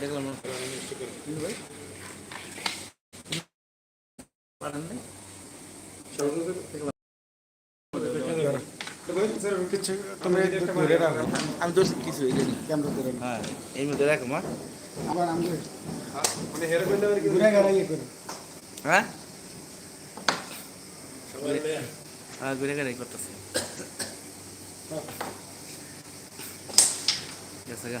দেখলাম। আমি কিছু। হ্যাঁ এই মধ্যে রাখো মা। আবার আমি ঘুরে গেলে ইয়ে হ্যাঁ? হ্যাঁ ঘুরে ঘুরে করতেছে। গেছে গা।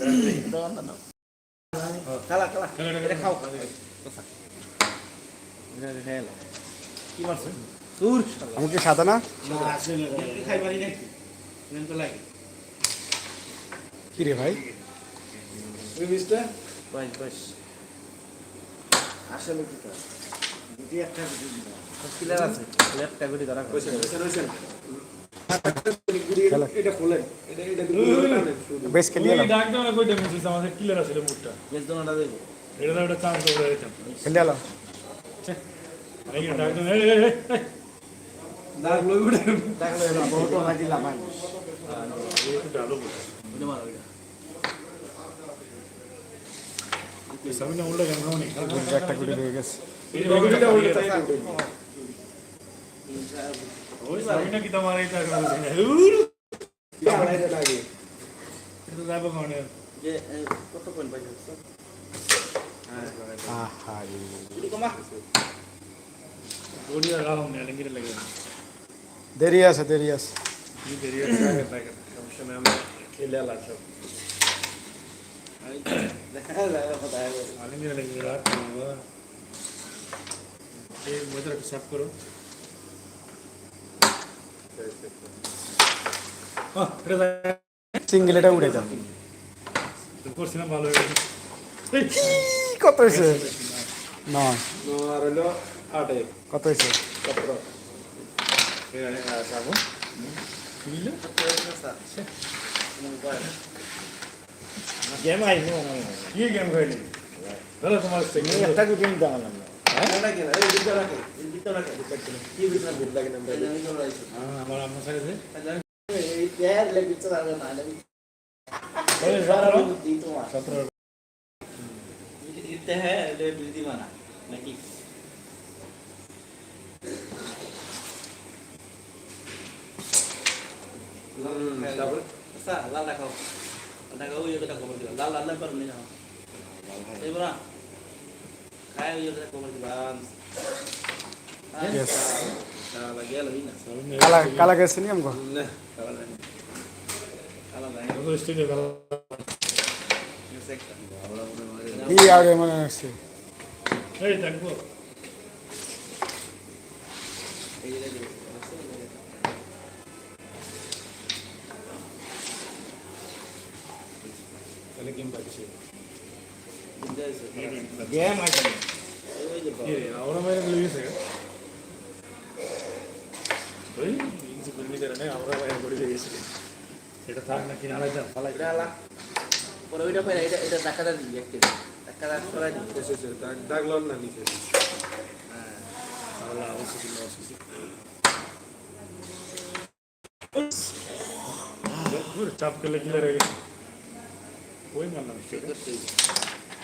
সাইড আইছে কাপ- খাবারে গেছি আলিঙ্গের দেশে চাইছে সমস্যা সাথে আসলে শীতকালে বহু খেয়ে আসছে কালা কালা এটা খাও কি মারছে দূর আমি কি সাদা না খাইবারই নাকি মেন তো লাগে কি রে ভাই আসলে কি একটা। কিলার আছে গুলি ধরা বেশ খেলি ওই এলাম ডাক দাও না কইটা মিছিস আমাদের কিলার আছে রে মুটটা বেশ দোনাটা দেবো এটা তো একটা চান্স করে দিতাম খেলি এলাম এই ডাক দাও এই এই এই ডাকলো এলাম বহুত না দিলাম আমি এই ডালো ওটা মারো ওটা এই সামনে উল্টা কেন খাওনি একটা গুলি রয়ে গেছে দেরি আছে দেরি আছে। লাগে। লাগে। সমস্যা নেই আমরা খেলে আলা সব আলিঙ্গিরে লাগে রাত এই মধ্যে সাফ করো। সিঙ্গেল এটা উড়ে যান করছিলাম ভালো হয়ে গেছে এই, কত হয়েছে নয় আর হলো আটে কত হয়েছে সতেরো যাব বুঝলে গেম আইনি কি গেম খেলি ধরো তোমার একটা গুটি নিতে না হ্যাঁ মানা নাকি Sa, lal dah kau. Dah kau ya kita kau berjalan. Lal lal Yes. Dah lagi ya lebih nak. কালা কালা গেছে নি আমগো Kalau dah. Kalau dah. তো স্টেজে গেল Ini sektor. কি আগে মনে হচ্ছে এই দেখবো Ini lagi. তাহলে গেম পাচ্ছি Ini je. গেম আইনি Ini je. কি রে আমরা বাইরে গেলে গেছে ওই ইঞ্চি কুলমি দেয় না গড়ি গেছি এটা থাক না কিনা আলাদা ফালাই Udah lah. Kalau udah apa ya? Udah tak ada di aktif. Tak ada suara di. ডাকলাম না নিচে আল্লাহ অবশ্যই অবশ্যই চাপ করলে কি লাগে ওই মানলাম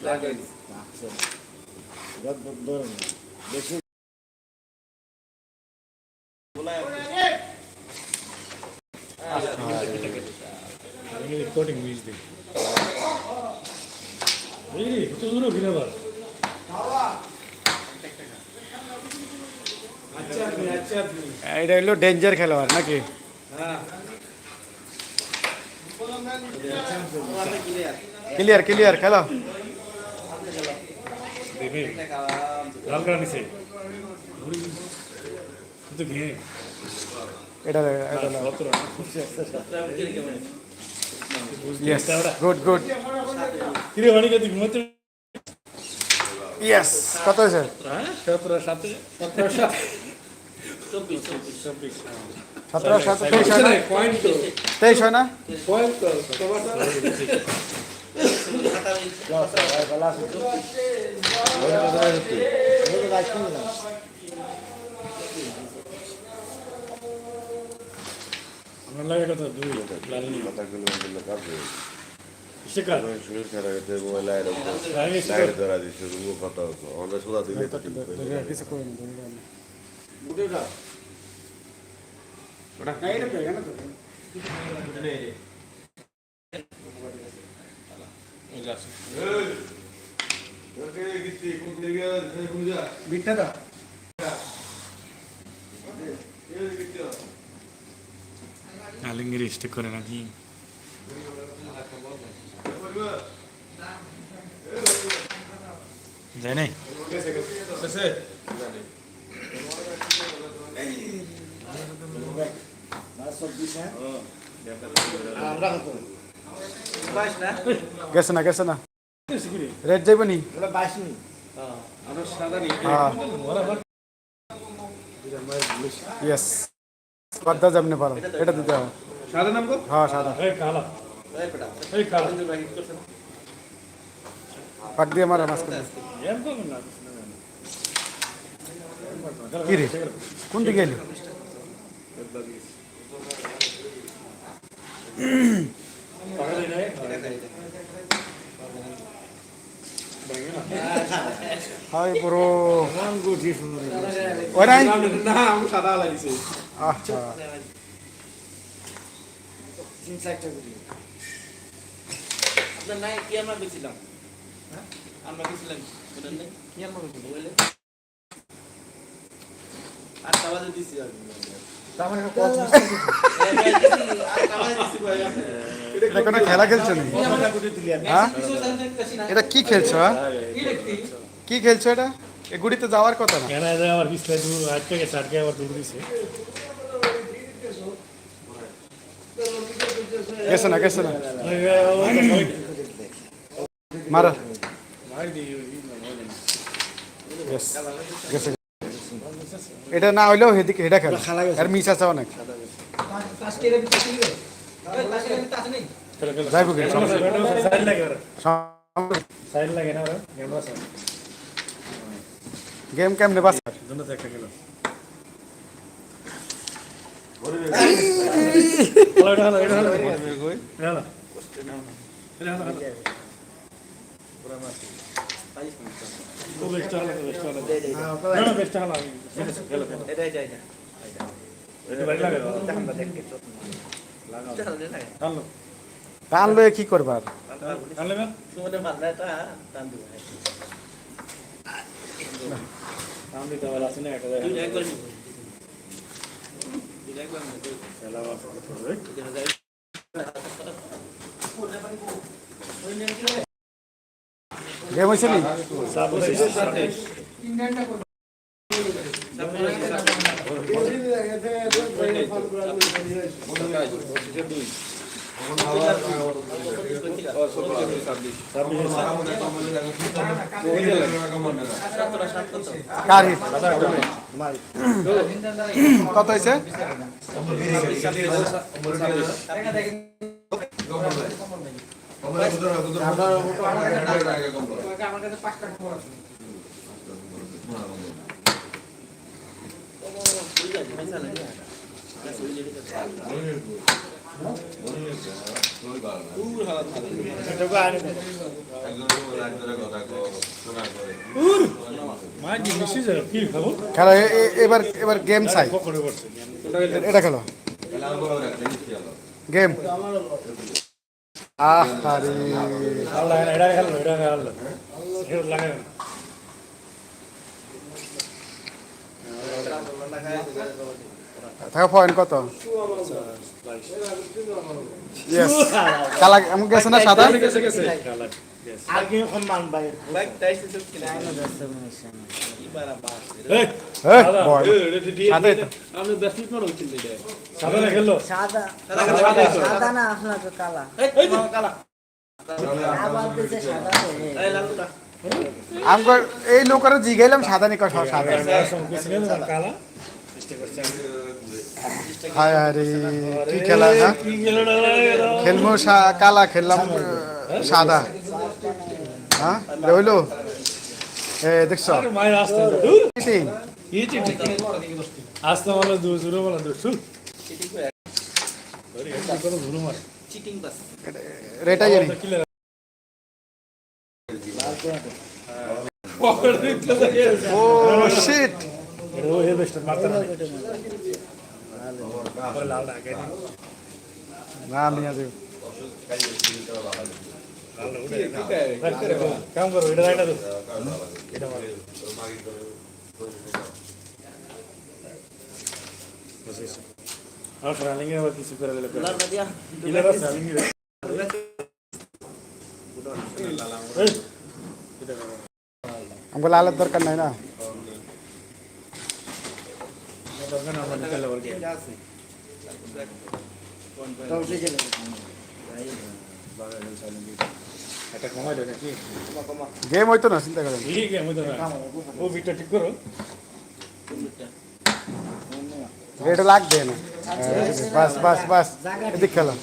এটা. বেশি. মিস দিই কত দূরে হলো ডেঞ্জার খেলোয়াড় নাকি ক্লিয়ার ক্লিয়ার খেলো দেখে লাল কার্ড নিছে। তো ঘে। এটা এটা সতেরো ইয়েস গুড গুড কিরে অনেকে তুই ঘুমাতে ইয়েস কত হয়েছে? হ্যাঁ সতেরো সাথে চব্বিশ চব্বিশ সতেরো সাত। তেইশ হয় না? তেইশ হয় না। হতো আমরা সোজা দিলে তো হয়ে ধরে রাখো। আলিঙ্গির স্টিক করে নাকি যায় নাই না গেছে না গেছে না রেড যাইব নি বাইশ মিনিট আমরা সাদা নিয়ে হ্যাঁ ইয়েস পদ্মা যাবনি পারো এটা দিতে হবে সাদা নাম গো হ্যাঁ সাদা এই কালা এই পেটা এই কালা হিট করছে না পাক দিয়ে মারা মাছ করে এর তো না কি রে কোন দিকে গেলি হাই ব্রো ওই নাই না আমি সাদা লাগিছে আচ্ছা আপনার নাই কি আমরা গেছিলাম হ্যাঁ আমরা গেছিলাম কি আমরা গেছিলাম বলে আটটা বাজে দিছি আর এটা কোনো খেলা খেলছো নি হ্যাঁ? এটা কি খেলছো হ্যাঁ? কি খেলছো এটা? এ গুড়িতে যাওয়ার কথা না। কেন যায় আবার লাখ দূর আটকে গেছে আটকে আবার দূর দিছে। গেছে না গেছে না। মারা। এটা না হইলেও হেদিকে হেডা খেলা। আর মিস আছে অনেক। যাইব কি সাইড লাগে সাইড লাগে না ওরা ক্যামেরা গেম কেমনে বাস জন্য তো একটা গেল এটা না না না টান লয়ে কি করবার হ্যালো ম্যাম তোমাদের মাথাটা টান দিব নাম দিতে হবে আছে না একটা দুই জায়গা করে নিব দুই জায়গা করে নিব খেলা বাস করবে এখানে যাই গেম হয়েছে নি কার hit? কত হয়েছে? মা কি মিশে যাবে কি খাব খেলা এবার এবার গেম চাই। এটা খেলো। গেম না এটা খেলো এটা খেলো এটা লাগে না থাকা পয়েন্ট কত ইয়েস কালা এমন গেছে না সাদা গেছে গেছে আর কি ভাই কিনা এই, হয়ে লোকের জিগাইলাম সাদা নিকো সব সাদা কালা হায় আরে কি খেলা, না? খেলব কালা খেললাম সাদা। হ্যাঁ? রইল? এ, দেখছ? ও শিট ও হে বেস্ট মারতে না না নিয়ে যাও কাম করো এটা রাইটা দো এটা মারে আর রানিং এ আবার কিছু করে দিলে লাল দিয়া কিলে রাস রানিং এ এই আমগো লালের দরকার নাই না দরকার না মানে খেলে ওর আছে তো উঠে গেল এটা কমাই দেয় নাকি গেম হইতো না চিন্তা করেন। তো না। ও বিটটা ঠিক করো। রেট লাগবে না। বাস বাস বাস। এদিক খেলো।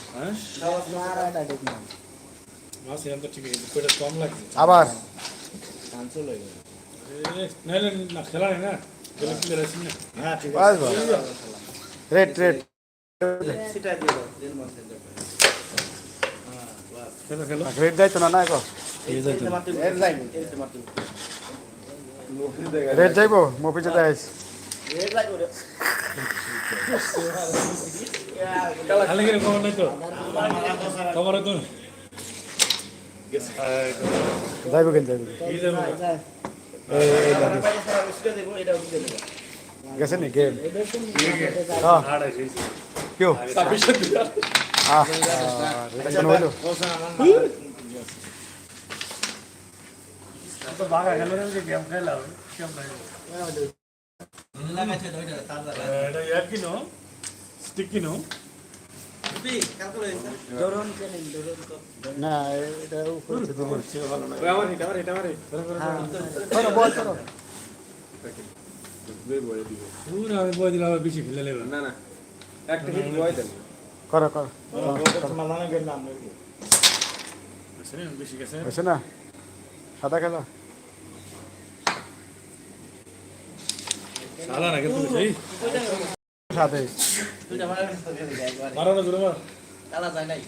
আবার। খেলা না। রেট রেট রেট যাইতো না না এখন রেট যাইবো মফিজে তো? যাইবো কেন যাইবো? গেছে নি গেম কেউ না যে গেম খেলা কেম নাই লাগাইছে তো এটা তার দাদা এটা ইয়ার কিনো স্টিক কিনো তুই কাল করে ধরুন কেন ধরুন তো না এটা উপরে। আমার আমার আমার। বল আমি বই দিলাম বেশি খেলে নেবে না, না। একটা হিট বয়ে দেন। করো করো। মালানো গেল নাম বেশি গেছে? হয়েছে না? সাদা খেলা। সাদা না কিন্তু সাথে। তুই আমার একবার মারো না জোরে মার। কালা যায় নাই।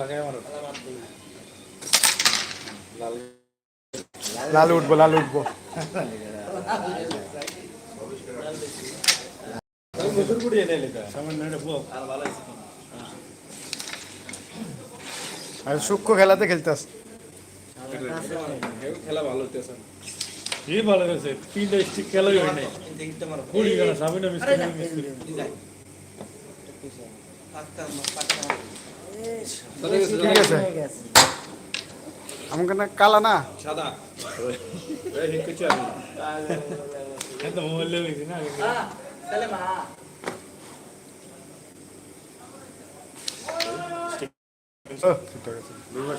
লাগাই মারো। কালা লাল। উঠবো লাল উঠবো। নতুন করে এনে লেখা। সামনে আর ভালো সূক্ষ্ম খেলাতে খেলতেস হেউ খেলা ভালো হইতেছে। এই ভালো গেছে তিনটা স্টিক খেলাই হয় নাই। কুড়ি গেল ঠিক আছে আমাকে না কালা না? সাদা। এই হিট আমি। এত মোবাইল না ঠিক আছে। দুবার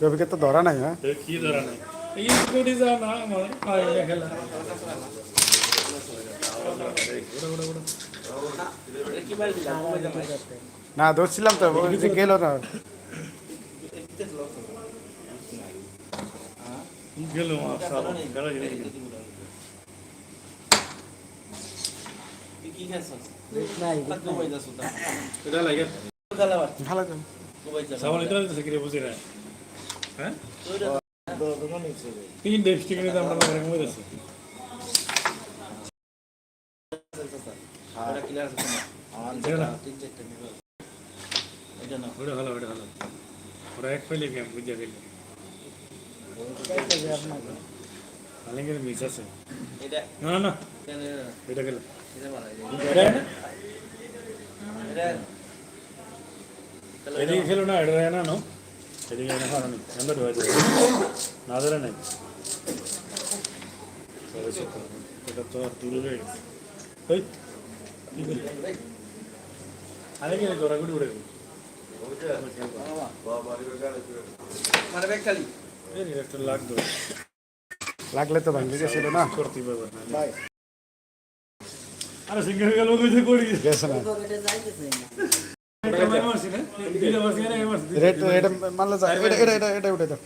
রবিকে তো ধরা নাই হ্যাঁ কি ধরা নাই এই কোটি যা না আমার পায়ে খেলা না ধরছিলাম তো ওই যে গেল না ভালো হ্যাঁ তিনটা স্টিক নিয়ে আমরা লাগাই কমে ছেড়ে না তিন না এটা গেল খেলো না এটা না নো এদিকে না হারানি এন্দার হয়ে যাবে না ধরে নাই এটা তো দূরে রয়ে গেছে ওই কি গোড়াগুড়ি উড়ে গেল ব্যাগ খালি এই একটা লাগ দো লাগলে তো ভাঙে গেছিল না? করতে পারবে না আরে সিঙ্গেল গেল কইতে করি গেছে না। রেট এটা মানলে যায় এটা এটা এটা এটা উঠে দাও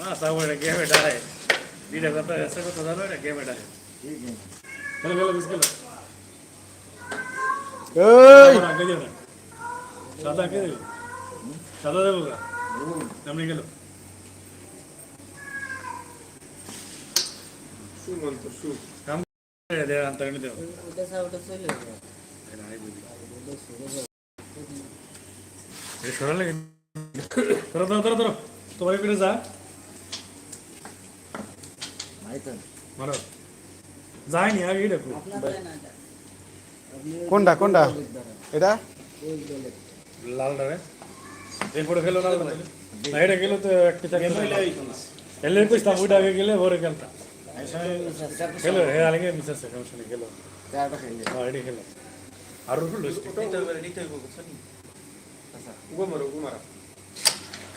না সব এটা গেম এটা রে দিদা কথা এসে কথা দাও এটা গেম এটা চলো চলো বিস্কুট এই আগে যাও সাদা কে দেব সাদা দেব না নামনি গেল শু বলতো শু কাম দে আন্তরিক দেব ওটা সব ওটা চলে যাবে না আই বুঝি ওটা সরে যাবে এই সরা লাগে ধরো ধরো ধরো ধরো তোমার করে যা ভাই তো মারো যায়নি আগে দেখো আপনার তাই না এটা আপনি ওই কোনটা কোনটা এটা ওই দলে লাল রে এই ফটো খেলো লাল না এটা গেল তো একটা চাকরি এলে কইস না বুড়া আগে গেলে ভরে খেলতা খেলো হে আলেঙ্গে মিসাস সমস্যা নেই খেলো চারটা খেলে হ্যাঁ এটি খেলো আর রুকুল নিতে হবে নিতে হবে বুঝছেন গুমারো গুমারা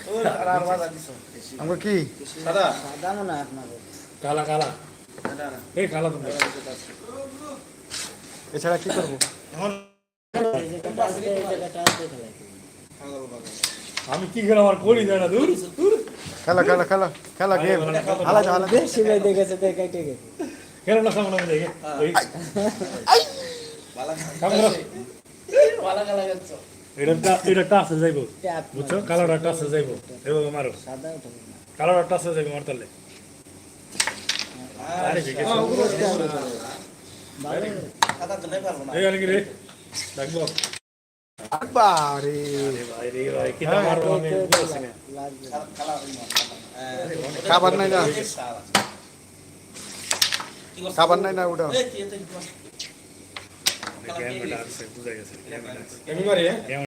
ও আর আর বাজা দিছো আমরা কি সাদা মনে হয় আপনাদের কালা কালা না না এই কালা তুমি এছাড়া কি করব খেলা আমি কি খেলা আমার করি যায় না দূর খেলা খেলা খেলা খেলা গেম হালা হালা দেখেছে দেখ কেটে গেছে না সামনে দেখে এটা এটা টাসে যাইবো বুঝছ কালারটা টাসে যাইবো খাবার নাই না খাবার নাই না ওটা এই কি এত গেম এটা আছে বুঝা গেছে গেম